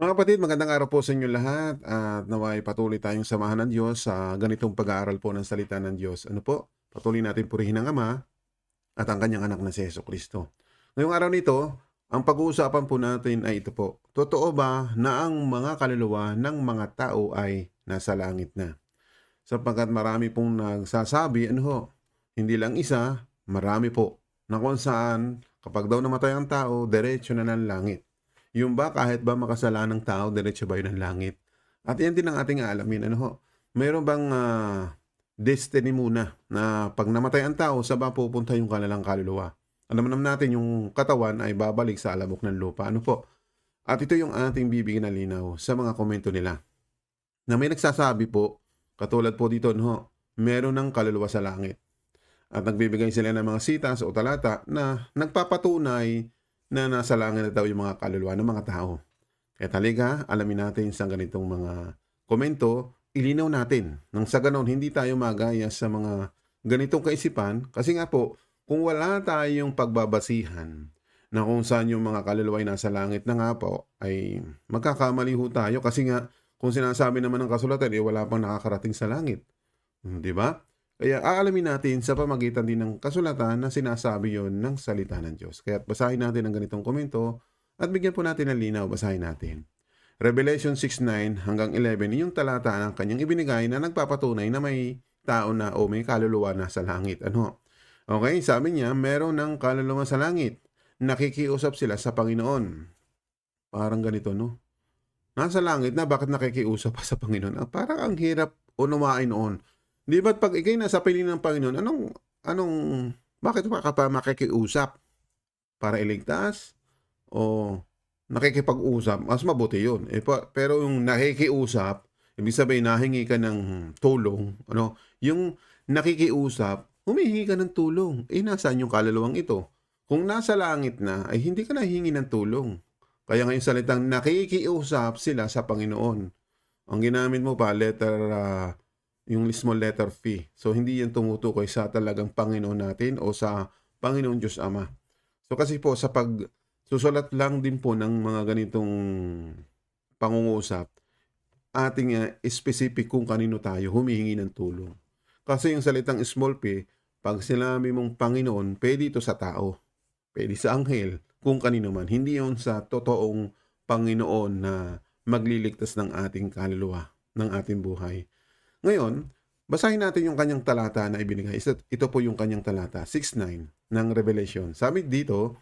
Mga kapatid, magandang araw po sa inyo lahat at naway patuloy tayong samahan ng Diyos sa ganitong pag-aaral po ng salita ng Diyos. Ano po? Patuloy natin purihin ang Ama at ang kanyang anak na si Yeso Kristo. Ngayong araw nito, ang pag-uusapan po natin ay ito po. Totoo ba na ang mga kaluluwa ng mga tao ay nasa langit na? Sapagkat marami pong nagsasabi, ano ho, hindi lang isa, marami po, na kung saan kapag daw namatay ang tao, diretso na ng langit. Yung ba kahit ba makasalan ng tao, diretso ba yun ng langit? At yan din ang ating aalamin. Ano ho? Mayroon bang ah, destiny muna na pag namatay ang tao, sa ba pupunta yung kanilang kaluluwa? Alam naman natin yung katawan ay babalik sa alabok ng lupa. Ano po? At ito yung ating bibigyan ng linaw sa mga komento nila. Na may nagsasabi po, katulad po dito, no, meron ng kaluluwa sa langit. At nagbibigay sila ng mga sitas o talata na nagpapatunay na nasa langit na daw yung mga kaluluwa ng mga tao. Kaya talaga, alamin natin sa ganitong mga komento, ilinaw natin. Nang sa ganon, hindi tayo magaya sa mga ganitong kaisipan. Kasi nga po, kung wala tayong pagbabasihan na kung saan yung mga kaluluwa ay nasa langit na nga po, ay magkakamali ho tayo. Kasi nga, kung sinasabi naman ng kasulatan, eh wala pang nakakarating sa langit. Hmm, Di ba? Kaya aalamin natin sa pamagitan din ng kasulatan na sinasabi yon ng salita ng Diyos. Kaya basahin natin ang ganitong komento at bigyan po natin ng linaw, basahin natin. Revelation 6.9 hanggang 11, yung talata ng kanyang ibinigay na nagpapatunay na may tao na o may kaluluwa na sa langit. Ano? Okay, sabi niya, meron ng kaluluwa sa langit. Nakikiusap sila sa Panginoon. Parang ganito, no? Nasa langit na, bakit nakikiusap pa sa Panginoon? Ah, parang ang hirap unumain noon. Di ba't pag ikay nasa piling ng Panginoon, anong, anong, bakit ka pa makikiusap? Para iligtas? O nakikipag-usap? Mas mabuti yun. Eh, pa, pero yung nakikiusap, ibig sabihin nahingi ka ng tulong, ano, yung nakikiusap, humihingi ka ng tulong. Eh, nasaan yung kaluluwang ito? Kung nasa langit na, ay hindi ka nahingi ng tulong. Kaya ngayon salitang nakikiusap sila sa Panginoon. Ang ginamit mo pa, letter, ah, yung small letter P. So, hindi yan tumutukoy sa talagang Panginoon natin o sa Panginoon Diyos Ama. So, kasi po, sa pag susulat lang din po ng mga ganitong pangungusap, ating uh, specific kung kanino tayo humihingi ng tulong. Kasi yung salitang small p, pag sinabi mong Panginoon, pwede ito sa tao. Pwede sa anghel, kung kanino man. Hindi yon sa totoong Panginoon na magliligtas ng ating kaluluwa, ng ating buhay. Ngayon, basahin natin yung kanyang talata na ibinigay. Ito, po yung kanyang talata, 6.9 ng Revelation. Sabi dito,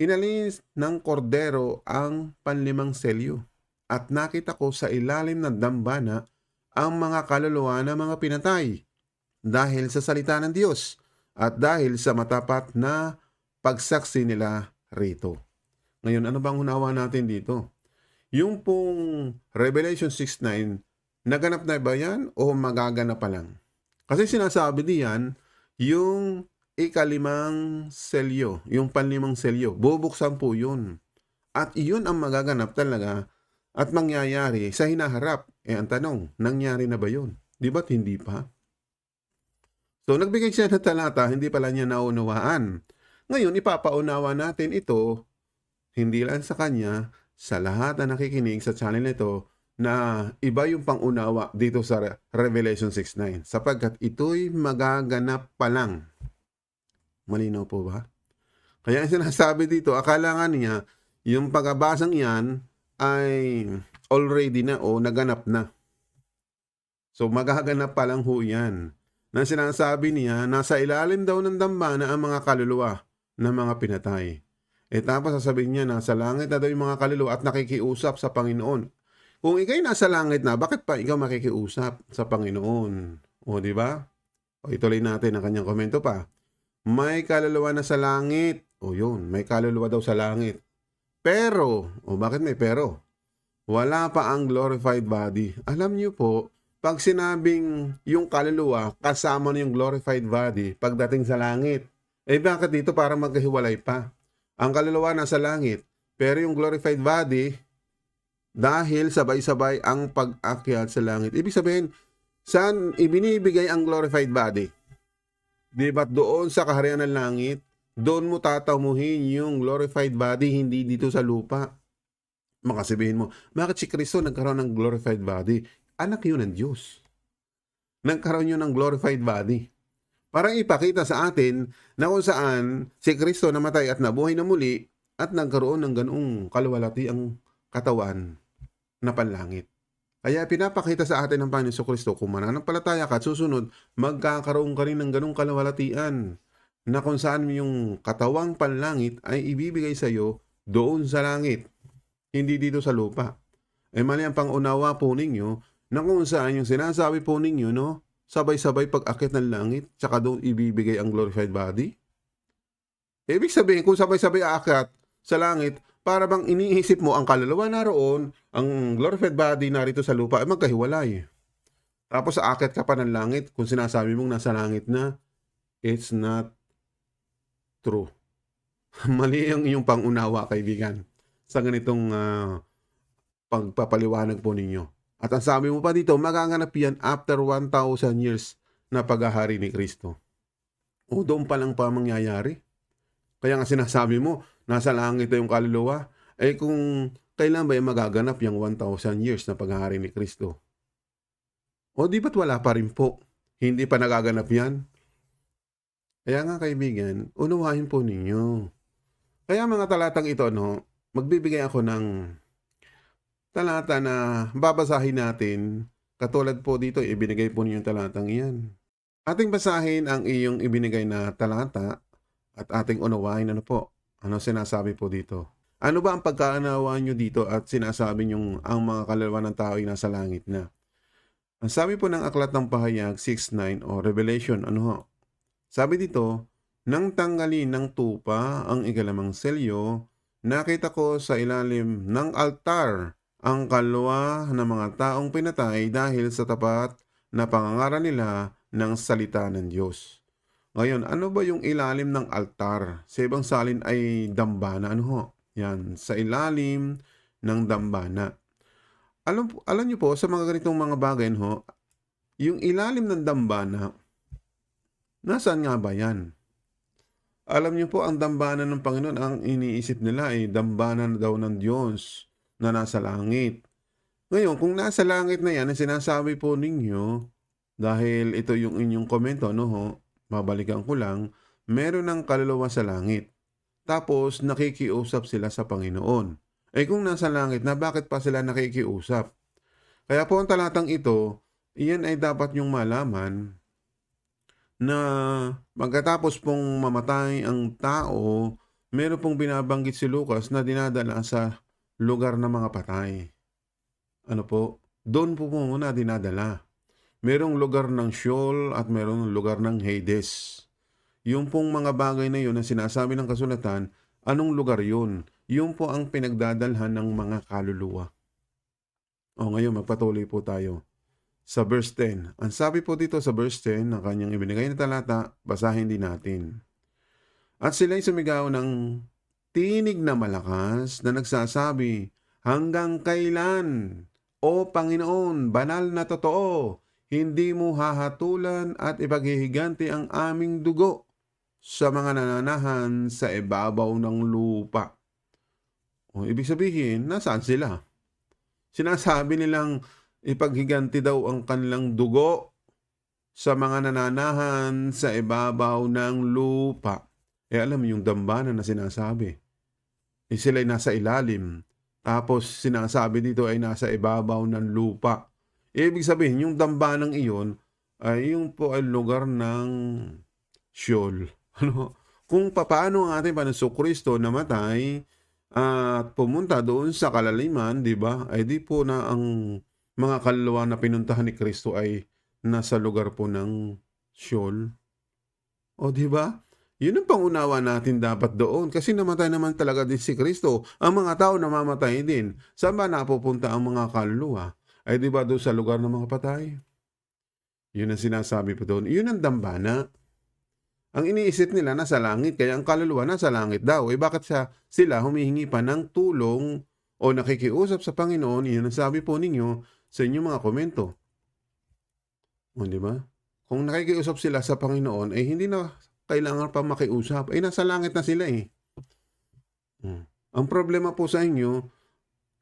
inalis ng kordero ang panlimang selyo at nakita ko sa ilalim ng dambana ang mga kaluluwa ng mga pinatay dahil sa salita ng Diyos at dahil sa matapat na pagsaksi nila rito. Ngayon, ano bang unawa natin dito? Yung pong Revelation 6.9 Naganap na ba yan o magaganap pa lang? Kasi sinasabi diyan, yung ikalimang selyo, yung panlimang selyo, bubuksan po yun. At iyon ang magaganap talaga at mangyayari sa hinaharap. Eh ang tanong, nangyari na ba yun? Di ba't hindi pa? So nagbigay siya ng talata, hindi pala niya naunawaan. Ngayon, ipapaunawa natin ito, hindi lang sa kanya, sa lahat na nakikinig sa channel nito, na iba yung pangunawa dito sa Re- Revelation 6.9 sapagkat ito'y magaganap pa lang. Malinaw po ba? Kaya ang sinasabi dito, akala nga niya, yung pagkabasang yan ay already na o naganap na. So magaganap pa lang ho yan. Na sinasabi niya, nasa ilalim daw ng dambana ang mga kaluluwa ng mga pinatay. E tapos sasabihin niya, nasa langit na daw yung mga kaluluwa at nakikiusap sa Panginoon. Kung ikay nasa langit na, bakit pa ikaw makikiusap sa Panginoon? O, di ba? O, ituloy natin ang kanyang komento pa. May kaluluwa na sa langit. O, yun. May kaluluwa daw sa langit. Pero, o bakit may pero? Wala pa ang glorified body. Alam niyo po, pag sinabing yung kaluluwa, kasama na yung glorified body pagdating sa langit. Eh bakit dito para magkahiwalay pa? Ang kaluluwa nasa langit, pero yung glorified body, dahil sabay-sabay ang pag-akyat sa langit. Ibig sabihin, saan ibinibigay ang glorified body? Di ba doon sa kaharian ng langit, doon mo tatamuhin yung glorified body, hindi dito sa lupa. Makasibihin mo, bakit si Kristo nagkaroon ng glorified body? Anak yun ng Diyos. Nagkaroon yun ng glorified body. Para ipakita sa atin na kung saan si Kristo namatay at nabuhay na muli at nagkaroon ng ganung kaluwalhati ang katawan na panlangit. Kaya pinapakita sa atin ng Panginoon Kristo kung mananampalataya ka at susunod, magkakaroon ka rin ng ganung kaluwalhatian na kung saan yung katawang panlangit ay ibibigay sa iyo doon sa langit, hindi dito sa lupa. Eh mali ang pangunawa po ninyo na kung saan yung sinasabi po ninyo, no? Sabay-sabay pag-akit ng langit, tsaka doon ibibigay ang glorified body. Ibig sabihin, kung sabay-sabay aakyat sa langit, para bang iniisip mo ang kaluluwa naroon, ang glorified body narito sa lupa, ay magkahiwalay. Tapos aakyat ka pa ng langit, kung sinasabi mong nasa langit na, it's not true. Mali ang iyong pangunawa, kaibigan, sa ganitong ah, pagpapaliwanag po ninyo. At ang sabi mo pa dito, magaganap yan after 1,000 years na paghahari ni Kristo. O doon pa lang pa mangyayari. Kaya nga sinasabi mo, nasa langit na yung kaluluwa. Eh kung kailan ba yung magaganap yung 1,000 years na paghahari ni Kristo? O di ba't wala pa rin po? Hindi pa nagaganap yan? Kaya nga kaibigan, unawahin po ninyo. Kaya mga talatang ito, no, magbibigay ako ng talata na babasahin natin. Katulad po dito, ibinigay po yung talatang iyan. Ating basahin ang iyong ibinigay na talata at ating unawain ano po. Ano sinasabi po dito? Ano ba ang pagkaanawa nyo dito at sinasabi nyo ang mga kaluluwa ng tao ay nasa langit na? Ang sabi po ng Aklat ng Pahayag 6.9 o Revelation, ano ho? Sabi dito, nang tanggalin ng tupa ang ikalamang selyo, nakita ko sa ilalim ng altar ang kalwa ng mga taong pinatay dahil sa tapat na pangangaral nila ng salita ng Diyos. Ngayon, ano ba yung ilalim ng altar? Sa ibang salin ay dambana. Ano ho? Yan, sa ilalim ng dambana. Alam, alam niyo po, sa mga ganitong mga bagay, ho, yung ilalim ng dambana, nasaan nga ba yan? Alam niyo po, ang dambana ng Panginoon, ang iniisip nila ay dambana na daw ng Diyos na nasa langit. Ngayon, kung nasa langit na yan, ang sinasabi po ninyo, dahil ito yung inyong komento, no ho, babalikan ko lang, meron ng kaluluwa sa langit. Tapos, nakikiusap sila sa Panginoon. Eh kung nasa langit na, bakit pa sila nakikiusap? Kaya po ang talatang ito, iyan ay dapat yung malaman na pagkatapos pong mamatay ang tao, meron pong binabanggit si Lucas na dinadala sa lugar ng mga patay. Ano po? Doon po muna dinadala. Merong lugar ng Sheol at merong lugar ng Hades. Yung pong mga bagay na yun na sinasabi ng kasulatan, anong lugar yun? Yung po ang pinagdadalhan ng mga kaluluwa. O ngayon, magpatuloy po tayo. Sa verse 10. Ang sabi po dito sa verse 10 ng kanyang ibinigay na talata, basahin din natin. At sila'y sumigaw ng tinig na malakas na nagsasabi, Hanggang kailan, O Panginoon, banal na totoo, hindi mo hahatulan at ipaghihiganti ang aming dugo sa mga nananahan sa ibabaw ng lupa. O, ibig sabihin, nasaan sila? Sinasabi nilang ipaghiganti daw ang kanilang dugo sa mga nananahan sa ibabaw ng lupa. Eh alam mo yung dambana na sinasabi. Eh sila ay nasa ilalim. Tapos sinasabi dito ay nasa ibabaw ng lupa. Ibig sabihin, yung dambanang iyon ay yung po ay lugar ng Sheol. Ano? Kung paano ang ating Panginoon Kristo namatay at pumunta doon sa kalaliman, di ba? Ay di po na ang mga kaluluwa na pinuntahan ni Kristo ay nasa lugar po ng Sheol. O di ba? Yun ang pangunawa natin dapat doon kasi namatay naman talaga din si Kristo. Ang mga tao namamatay din. Saan ba napupunta ang mga kaluluwa? Ay di ba doon sa lugar ng mga patay? Yun ang sinasabi po doon. Yun ang dambana. Ang iniisip nila nasa langit, kaya ang kaluluwa nasa langit daw. Eh bakit siya, sila humihingi pa ng tulong o nakikiusap sa Panginoon? Yun ang sabi po ninyo sa inyong mga komento. O di ba? Kung nakikiusap sila sa Panginoon, eh hindi na kailangan pa makiusap. Eh nasa langit na sila eh. Hmm. Ang problema po sa inyo,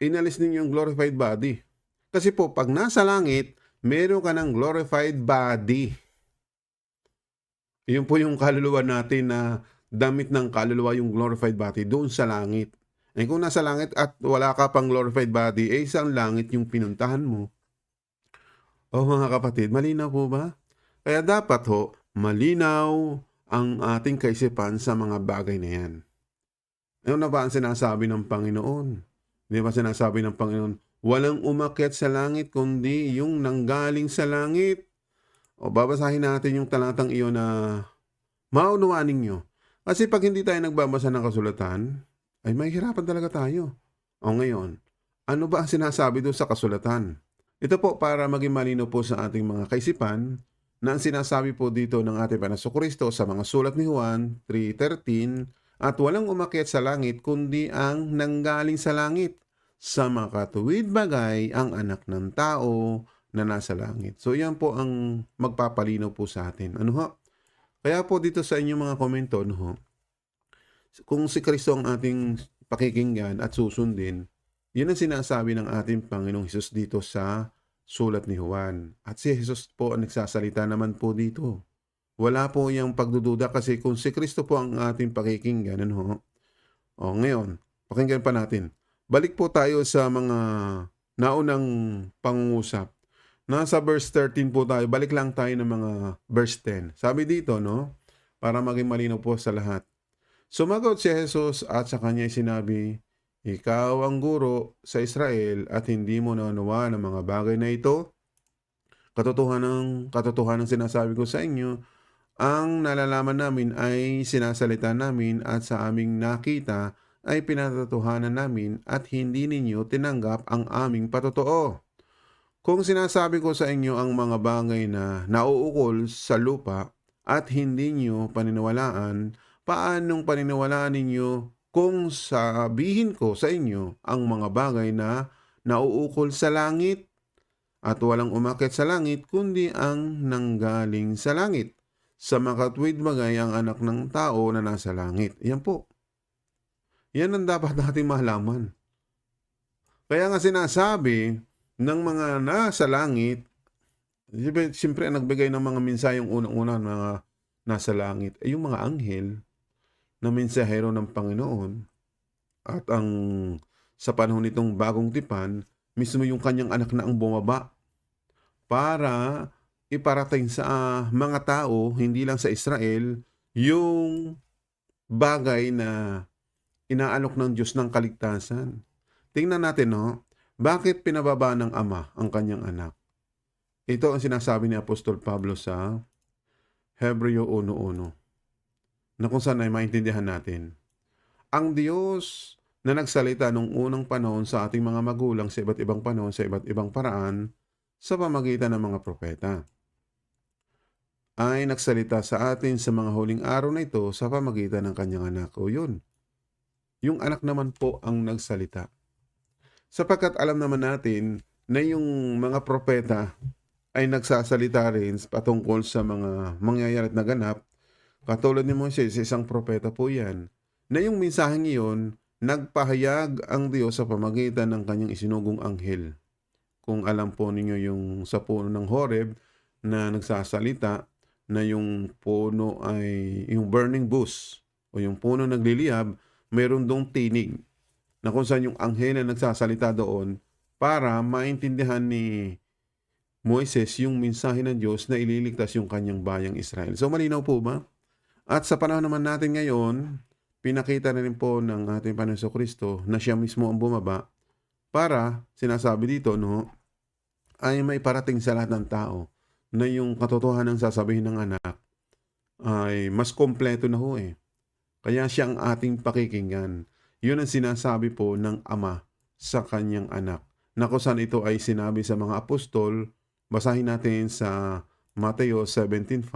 inalis ninyo yung glorified body. Kasi po, pag nasa langit, meron ka ng glorified body. Yun po yung kaluluwa natin na damit ng kaluluwa yung glorified body doon sa langit. Eh kung nasa langit at wala ka pang glorified body, eh isang langit yung pinuntahan mo. O mga kapatid, malinaw po ba? Kaya dapat ho, malinaw ang ating kaisipan sa mga bagay na yan. Ano na ba ang sinasabi ng Panginoon? Di ba sinasabi ng Panginoon, walang umakyat sa langit kundi yung nanggaling sa langit. O babasahin natin yung talatang iyon na maunawaan ninyo. Kasi pag hindi tayo nagbabasa ng kasulatan, ay mahihirapan talaga tayo. O ngayon, ano ba ang sinasabi doon sa kasulatan? Ito po para maging malino po sa ating mga kaisipan na ang sinasabi po dito ng ating Panaso Kristo sa mga sulat ni Juan 3.13 at walang umakyat sa langit kundi ang nanggaling sa langit sa makatuwid bagay ang anak ng tao na nasa langit. So yan po ang magpapalinaw po sa atin. Ano ho? Kaya po dito sa inyong mga komento, ano ho? Kung si Kristo ang ating pakikinggan at susundin, yun ang sinasabi ng ating Panginoong Hesus dito sa sulat ni Juan. At si Jesus po ang nagsasalita naman po dito. Wala po yung pagdududa kasi kung si Kristo po ang ating pakikinggan, ano ho? O ngayon, pakinggan pa natin. Balik po tayo sa mga naunang pangungusap. Nasa verse 13 po tayo. Balik lang tayo ng mga verse 10. Sabi dito, no? Para maging malinaw po sa lahat. Sumagot si Jesus at sa kanya sinabi, Ikaw ang guro sa Israel at hindi mo nanawa ng mga bagay na ito. Katotohanan ng katotohanan sinasabi ko sa inyo, ang nalalaman namin ay sinasalita namin at sa aming nakita ay pinatotohanan namin at hindi ninyo tinanggap ang aming patotoo. Kung sinasabi ko sa inyo ang mga bagay na nauukol sa lupa at hindi nyo paniniwalaan, paanong paniniwalaan ninyo kung sabihin ko sa inyo ang mga bagay na nauukol sa langit at walang umakit sa langit kundi ang nanggaling sa langit. Sa makatwid bagay ang anak ng tao na nasa langit. Yan po. Yan ang dapat natin malaman. Kaya nga sinasabi ng mga nasa langit, siyempre ang nagbigay ng mga mensaheng unang-una mga nasa langit ay yung mga anghel na mensahero ng Panginoon at ang sa panahon nitong bagong tipan, mismo yung kanyang anak na ang bumaba para iparating sa ah, mga tao, hindi lang sa Israel, yung bagay na inaalok ng Diyos ng kaligtasan. Tingnan natin, no? Bakit pinababa ng Ama ang kanyang anak? Ito ang sinasabi ni Apostol Pablo sa Hebreo 1.1 na kung saan ay maintindihan natin. Ang Diyos na nagsalita nung unang panahon sa ating mga magulang sa iba't ibang panahon, sa iba't ibang paraan, sa pamagitan ng mga propeta ay nagsalita sa atin sa mga huling araw na ito sa pamagitan ng kanyang anak. O yun, yung anak naman po ang nagsalita. Sapagkat alam naman natin na yung mga propeta ay nagsasalita rin patungkol sa mga mangyayari at naganap. Katulad ni Moises, isang propeta po yan. Na yung mensaheng iyon, nagpahayag ang Diyos sa pamagitan ng kanyang isinugong anghel. Kung alam po ninyo yung sa puno ng Horeb na nagsasalita, na yung puno ay yung burning bush o yung puno nagliliyab, meron dong tinig na kung saan yung anghel na nagsasalita doon para maintindihan ni Moises yung mensahe ng Diyos na ililigtas yung kanyang bayang Israel. So malinaw po ba? At sa panahon naman natin ngayon, pinakita na rin po ng ating Panginoon Kristo na siya mismo ang bumaba para, sinasabi dito, no, ay may parating sa lahat ng tao na yung katotohanan ng sasabihin ng anak ay mas kompleto na ho eh. Kaya siya ang ating pakikinggan. Yun ang sinasabi po ng ama sa kanyang anak. Na kung saan ito ay sinabi sa mga apostol, basahin natin sa Mateo 17.5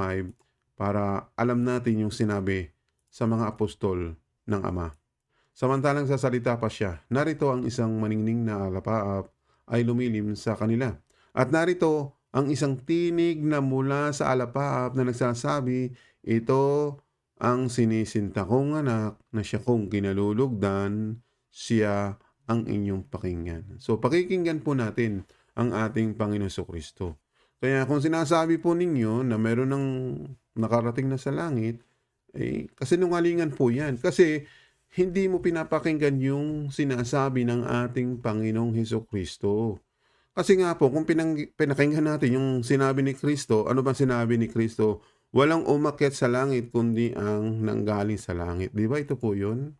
para alam natin yung sinabi sa mga apostol ng ama. Samantalang sa salita pa siya, narito ang isang maningning na alapaap ay lumilim sa kanila. At narito ang isang tinig na mula sa alapaap na nagsasabi, ito ang sinisinta kong anak na siya kong kinalulugdan, siya ang inyong pakinggan. So pakikinggan po natin ang ating Panginoon Kristo. Kaya kung sinasabi po ninyo na meron ng nakarating na sa langit, eh, kasinungalingan po yan. Kasi hindi mo pinapakinggan yung sinasabi ng ating Panginoong Heso Kristo. Kasi nga po, kung pinang, pinakinggan natin yung sinabi ni Kristo, ano ba sinabi ni Kristo? Walang umakyat sa langit kundi ang nanggaling sa langit. Di ba ito po yun?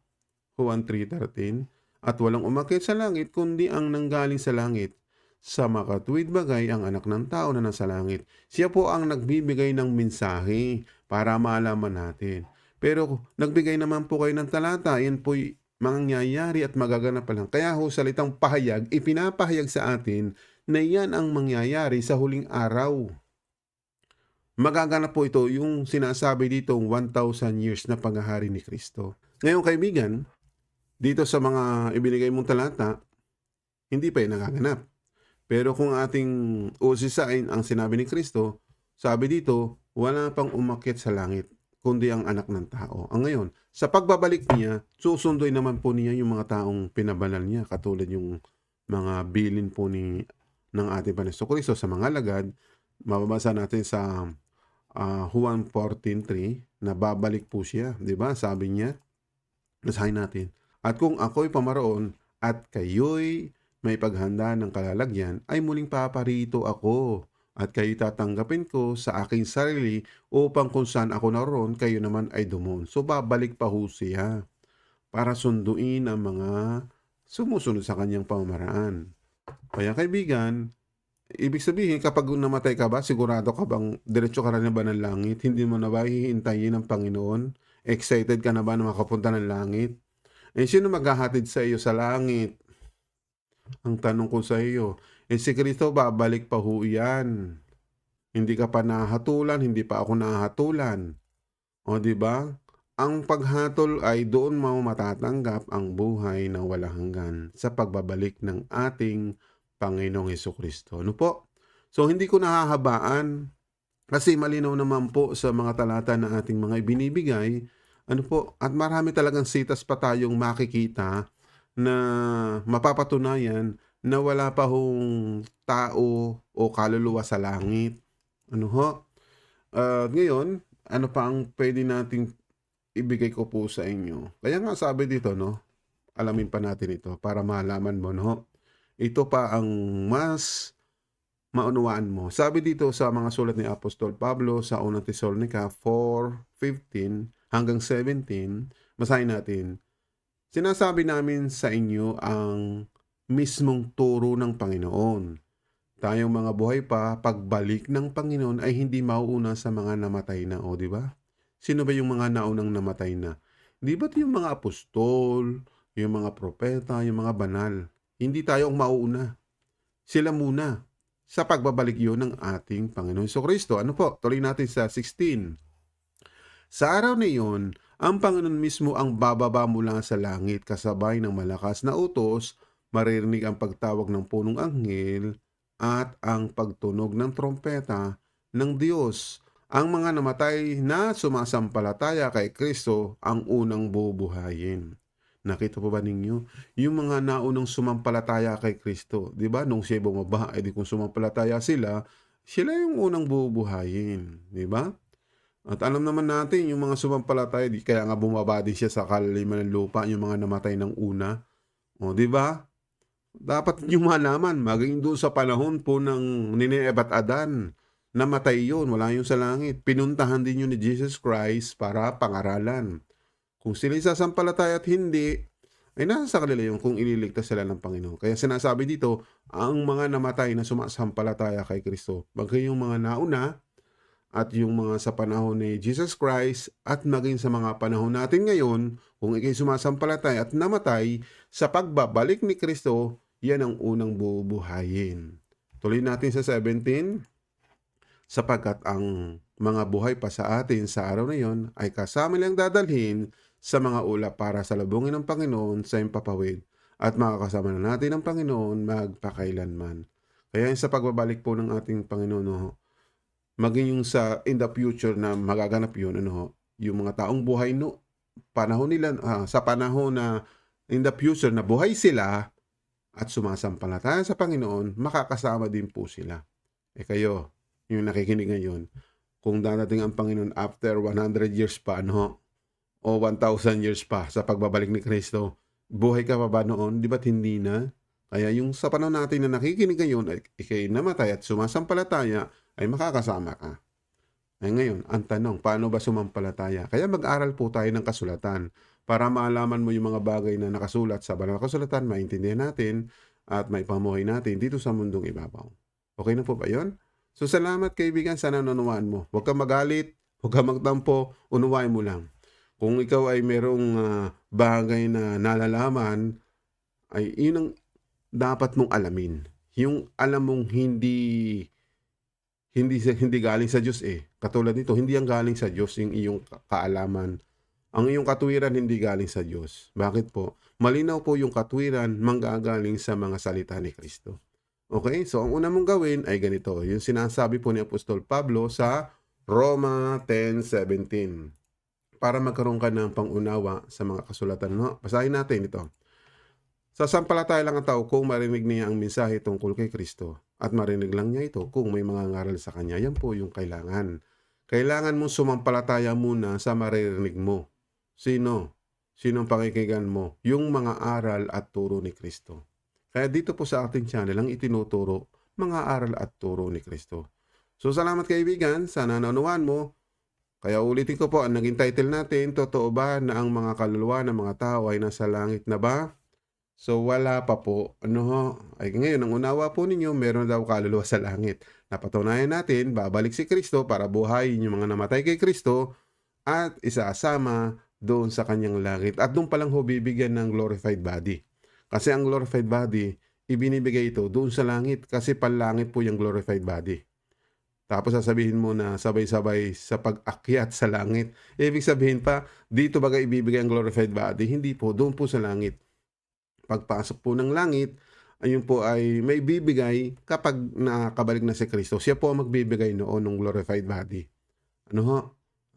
Juan 3.13 At walang umakyat sa langit kundi ang nanggaling sa langit. Sa makatuwid bagay ang anak ng tao na nasa langit. Siya po ang nagbibigay ng mensahe para malaman natin. Pero nagbigay naman po kayo ng talata, yan po'y mangyayari at magaganap pa lang. Kaya ho, salitang pahayag, ipinapahayag sa atin na yan ang mangyayari sa huling araw. Magaganap po ito yung sinasabi dito 1,000 years na paghahari ni Kristo. Ngayon kaibigan, dito sa mga ibinigay mong talata, hindi pa yan nagaganap. Pero kung ating usisain ang sinabi ni Kristo, sabi dito, wala pang umakyat sa langit, kundi ang anak ng tao. Ang ngayon, sa pagbabalik niya, susundoy naman po niya yung mga taong pinabanal niya, katulad yung mga bilin po ni ng ating Panginoon Kristo sa mga lagad. Mababasa natin sa uh, Juan 14.3 na babalik po siya. ba Sabi niya, nasahin natin. At kung ako'y pamaroon at kayo'y may paghanda ng kalalagyan, ay muling paparito ako at kayo tatanggapin ko sa aking sarili upang kung saan ako naroon, kayo naman ay dumon. So babalik pa ho siya para sunduin ang mga sumusunod sa kanyang pamamaraan. Kaya kaibigan, ibig sabihin kapag namatay ka ba, sigurado ka bang diretso ka na ba ng langit? Hindi mo na ba hihintayin ng Panginoon? Excited ka na ba na makapunta ng langit? Eh, sino maghahatid sa iyo sa langit? Ang tanong ko sa iyo, eh si Kristo babalik pa ho yan. Hindi ka pa nahatulan, hindi pa ako nahatulan. O di ba? Ang paghatol ay doon mo matatanggap ang buhay na walang hanggan sa pagbabalik ng ating Panginoong Heso Kristo. Ano po? So hindi ko nahahabaan kasi malinaw naman po sa mga talata na ating mga ibinibigay. Ano po? At marami talagang sitas pa tayong makikita na mapapatunayan na wala pa hong tao o kaluluwa sa langit. Ano ho? Uh, ngayon, ano pa ang pwede nating ibigay ko po sa inyo? Kaya nga sabi dito, no? Alamin pa natin ito para malaman mo, no? Ito pa ang mas maunawaan mo. Sabi dito sa mga sulat ni Apostol Pablo sa unang Tesalonica 4:15 hanggang 17, basahin natin. Sinasabi namin sa inyo ang mismong turo ng Panginoon. Tayong mga buhay pa, pagbalik ng Panginoon ay hindi mauuna sa mga namatay na, o di ba? Sino ba yung mga naunang namatay na? Di ba yung mga apostol, yung mga propeta, yung mga banal? Hindi tayo ang mauuna. Sila muna sa pagbabalik yun ng ating Panginoon So Kristo. Ano po? Tuloy natin sa 16. Sa araw na iyon, ang Panginoon mismo ang bababa mula sa langit kasabay ng malakas na utos, maririnig ang pagtawag ng punong anghel at ang pagtunog ng trompeta ng Diyos. Ang mga namatay na sumasampalataya kay Kristo ang unang bubuhayin. Nakita po ba ninyo? Yung mga naunang sumampalataya kay Kristo, di ba? Nung siya bumaba, edi kung sumampalataya sila, sila yung unang bubuhayin, di ba? At alam naman natin, yung mga sumampalataya, di kaya nga bumaba din siya sa kalaliman ng lupa, yung mga namatay ng una. O, di ba? Dapat yung malaman, maging doon sa panahon po ng Nineve at Adan, namatay yun, wala yung sa langit. Pinuntahan din yun ni Jesus Christ para pangaralan. Kung sila sasampalataya at hindi, ay nasa sa kanila yung kung ililigtas sila ng Panginoon. Kaya sinasabi dito, ang mga namatay na sumasampalataya kay Kristo, bagay yung mga nauna, at yung mga sa panahon ni Jesus Christ at maging sa mga panahon natin ngayon, kung ikay sumasampalatay at namatay, sa pagbabalik ni Kristo, yan ang unang bubuhayin. Tuloy natin sa 17, sapagkat ang mga buhay pa sa atin sa araw na yon ay kasama lang dadalhin sa mga ulap para sa labungin ng Panginoon sa impapawid at makakasama na natin ang Panginoon magpakailanman. Kaya sa pagbabalik po ng ating Panginoon, maging yung sa in the future na magaganap yun, ano, yung mga taong buhay no, panahon nila, uh, sa panahon na in the future na buhay sila, at sumasampalataya sa Panginoon, makakasama din po sila. Eh kayo, yung nakikinig ngayon, kung dadating ang Panginoon after 100 years pa, ano, o 1,000 years pa sa pagbabalik ni Kristo, buhay ka pa ba noon? Di ba't hindi na? Kaya yung sa panahon natin na nakikinig ngayon, ay ikay namatay at sumasampalataya, ay makakasama ka. Ay ngayon, ang tanong, paano ba sumampalataya? Kaya mag-aral po tayo ng kasulatan para maalaman mo yung mga bagay na nakasulat sa banal na kasulatan, maintindihan natin at may pamuhay natin dito sa mundong ibabaw. Okay na po ba yon? So salamat kaibigan sa nanonood mo. Huwag kang magalit, huwag kang magtampo, unawain mo lang. Kung ikaw ay merong ah, bagay na nalalaman, ay yun ang dapat mong alamin. Yung alam mong hindi hindi hindi galing sa Diyos eh. Katulad nito, hindi ang galing sa Diyos yung iyong ka- kaalaman. Ang iyong katwiran hindi galing sa Diyos. Bakit po? Malinaw po yung katwiran manggagaling sa mga salita ni Kristo. Okay? So, ang una mong gawin ay ganito. Yung sinasabi po ni Apostol Pablo sa Roma 10.17. Para magkaroon ka ng pangunawa sa mga kasulatan. No? Basahin natin ito. Sasampalataya lang ang tao kung marinig niya ang mensahe tungkol kay Kristo at marinig lang niya ito kung may mga ngaral sa kanya. Yan po yung kailangan. Kailangan mong sumampalataya muna sa maririnig mo. Sino? Sinong pakikigan mo? Yung mga aral at turo ni Kristo. Kaya dito po sa ating channel ang itinuturo mga aral at turo ni Kristo. So salamat kaibigan sa nanonood mo. Kaya ulitin ko po ang naging title natin, Totoo ba na ang mga kaluluwa ng mga tao ay nasa langit na ba? So wala pa po. Ano ho? Ay ngayon, ang unawa po ninyo, meron daw kaluluwa sa langit. Napatunayan natin, babalik si Kristo para buhayin yung mga namatay kay Kristo at isasama doon sa kanyang langit. At doon pa lang ho bibigyan ng glorified body. Kasi ang glorified body, ibinibigay ito doon sa langit kasi palangit po yung glorified body. Tapos sasabihin mo na sabay-sabay sa pag-akyat sa langit. Ibig sabihin pa, dito baga ibibigay ang glorified body? Hindi po, doon po sa langit pagpasok po ng langit, ayun po ay may bibigay kapag nakabalik na si Kristo. Siya po ang magbibigay noon ng glorified body. Ano ho?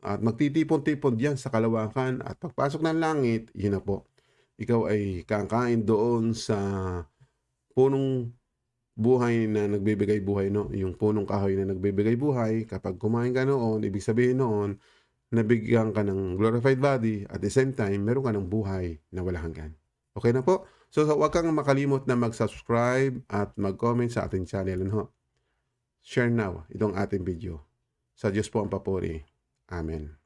At magtitipon-tipon diyan sa kalawakan at pagpasok ng langit, yun na po. Ikaw ay kakain doon sa punong buhay na nagbibigay buhay, no? Yung punong kahoy na nagbibigay buhay, kapag kumain ka noon, ibig sabihin noon, nabigyan ka ng glorified body, at the same time, meron ka ng buhay na wala hanggan. Okay na po? So, so huwag kang makalimot na mag-subscribe at mag-comment sa ating channel. Ano? Share now itong ating video. Sa Diyos po ang papuri. Amen.